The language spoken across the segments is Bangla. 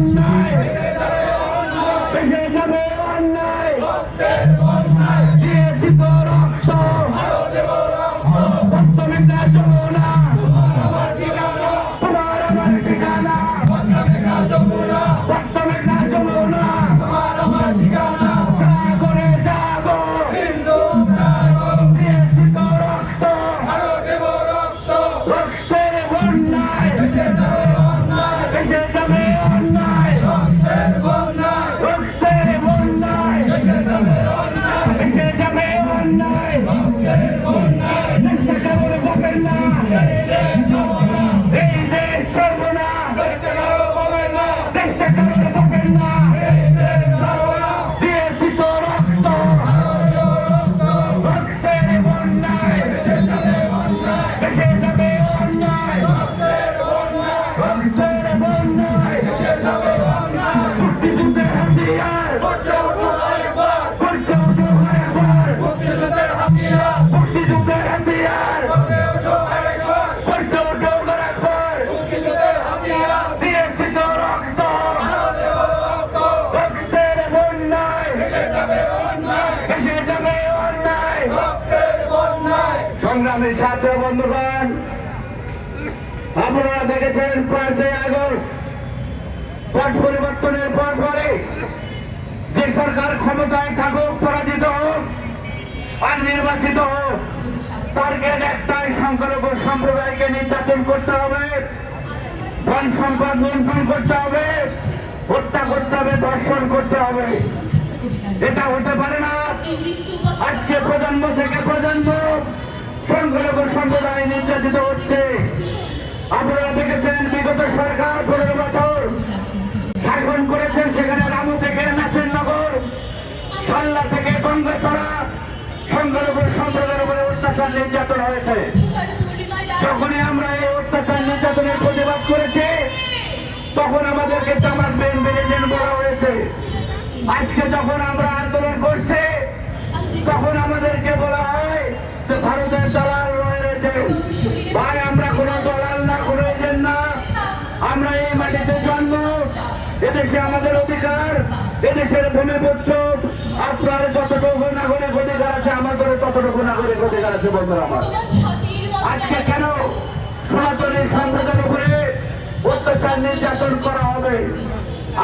inside. সংগ্রামী ছাত্র বন্ধুগণ, আপনারা দেখেছেন পাঁচই আগস্ট পট পরিবর্তনের পর পরে যে সরকার ক্ষমতায় থাকুক, পরাজিত হোক আর নির্বাচিত হোক টার্গেট একটাই সংখ্যালঘু সম্প্রদায়কে নির্যাতন করতে হবে, ধন সম্পদ লুণ্ঠন করতে হবে, হত্যা করতে হবে, ধর্ষণ করতে হবে। এটা হতে পারে না। আজকে প্রজন্ম থেকে প্রজন্ম সংখ্যালঘু সম্প্রদায় নির্যাতিত হচ্ছে। আপনারা দেখেছেন বিগত সরকার পনেরো বছর শাসন করেছেন সেখানে রামু থেকে নাসিরনগর সাল্লা থেকে গঙ্গাচড়া সংখ্যালঘু সম্প্রদায়ের উপরে অত্যাচার নির্যাতন হয়েছে। যখনই আমরা এই অত্যাচার নির্যাতনের প্রতিবাদ করেছি, তখন আমাদেরকে তামাক বেন বেরিয়ে বলা হয়েছে। আজকে যখন আমরা আন্দোলন করছি, তখন আমাদেরকে বলা হয় যে ভারতের ভাই, আমরা কোনো দলাল না, কোনো এজেন্ট না। আমরা এই মাটিতে জন্ম। এদেশে আমাদের অধিকার, এদেশের ভূমিপুত্র। আপনার যতটুকু নাগরিক অধিকার আছে আমাদের ততটুকু নাগরিক অধিকার আছে, বন্ধুরা আমার। আজকে কেন সনাতনী সম্প্রদায়ের উপরে অত্যাচার নির্যাতন করা হবে?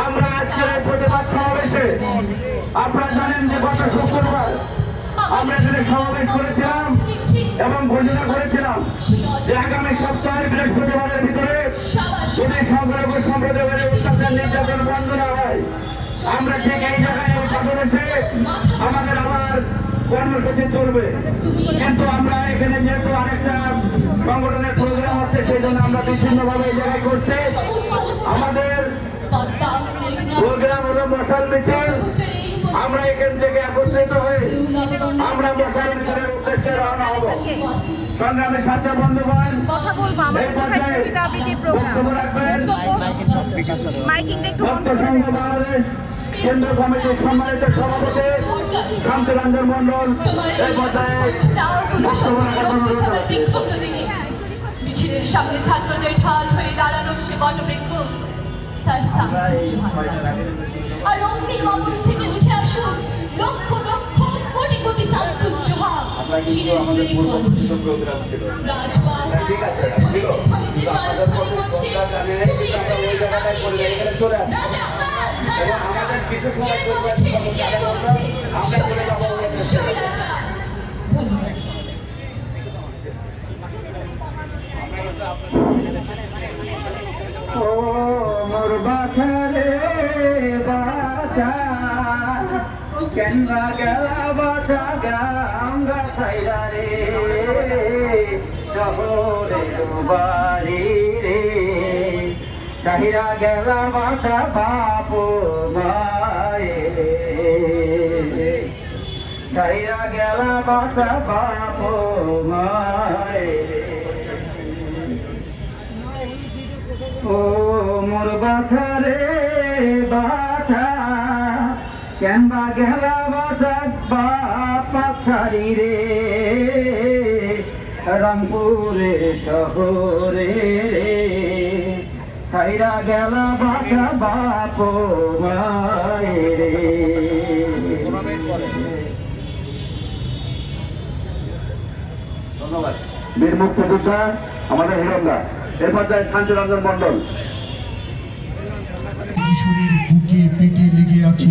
আমরা আজকে প্রতিবাদ সমাবেশে, আপনারা জানেন যে গত শুক্রবার আমরা এখানে সমাবেশ করেছিলাম। এবং ঘোষণা করেছিলাম যে আগামী সপ্তাহের বৃহস্পতিবারের ভিতরে যদি সংখ্যালঘু সম্প্রদায়ের অত্যাচার নির্যাতন বন্ধ না হয়, আমরা ঠিক এই জায়গায় আমাদের আবার কর্মসূচি চলবে। কিন্তু আমরা এখানে যেহেতু আরেকটা সংগঠনের প্রোগ্রাম হচ্ছে সেই জন্য আমরা বিচ্ছিন্নভাবে এই জায়গায় করছি। আমাদের প্রোগ্রাম হলো মশাল মিছিল। আমরা এখান থেকে একত্রিত হয়ে আমরা মশাল মিছিলের উদ্দেশ্যে রওনা হব সংগ্রামী ছাত্র বন্ধুগণ কথা বলব আমাদের ভাই কবিতা আবৃত্তির প্রোগ্রাম মাইকিংটা একটু বন্ধ করে বাংলাদেশ কেন্দ্র কমিটির সম্মানিত সভাপতি শান্তিরঞ্জন মন্ডল এই পর্যায়ে বক্তব্য রাখার অনুরোধ জানাচ্ছি। মিছিলের সামনে ছাত্রদের ঢাল হয়ে দাঁড়ানো সে বটবৃক্ষ। স্যার আর অগ্নি থেকে উঠে আসুন লক্ষ জাহান ছিলেন এই কবর। রাজপাল ধনিতে ধনিতে জলধ্বনি করছে, তুমি এই রানীকে, রাজাপাল, রাজাপাল, কে বলছে, কে বলছে, স্বৈরাচার, স্বৈরাচার। ধন্যবাদ। ও মোর বাছা রে বাছা কেনবা গেলা বাছা গাঙ্গা সাইরা রে। শহরে বাড়ি রে। সাহিরা গেলা বাছা বাপ মায়ে রে। সাহিরা গেলা বাছা বাপ মায়ে ও মোর বাছা রে বাছা কেনবা গেলা বাছা বাপা ছাড়ি রে? রংপুরে শহরে রে। সাইরা গেলা বাছা বাপ রে। ধন্যবাদ। বীর মুক্তিযোদ্ধা আমাদের হিরন্দা এরপর যায় শান্তিরঞ্জন মন্ডল কিশোরীর বুকে পেটে লেগে আছে।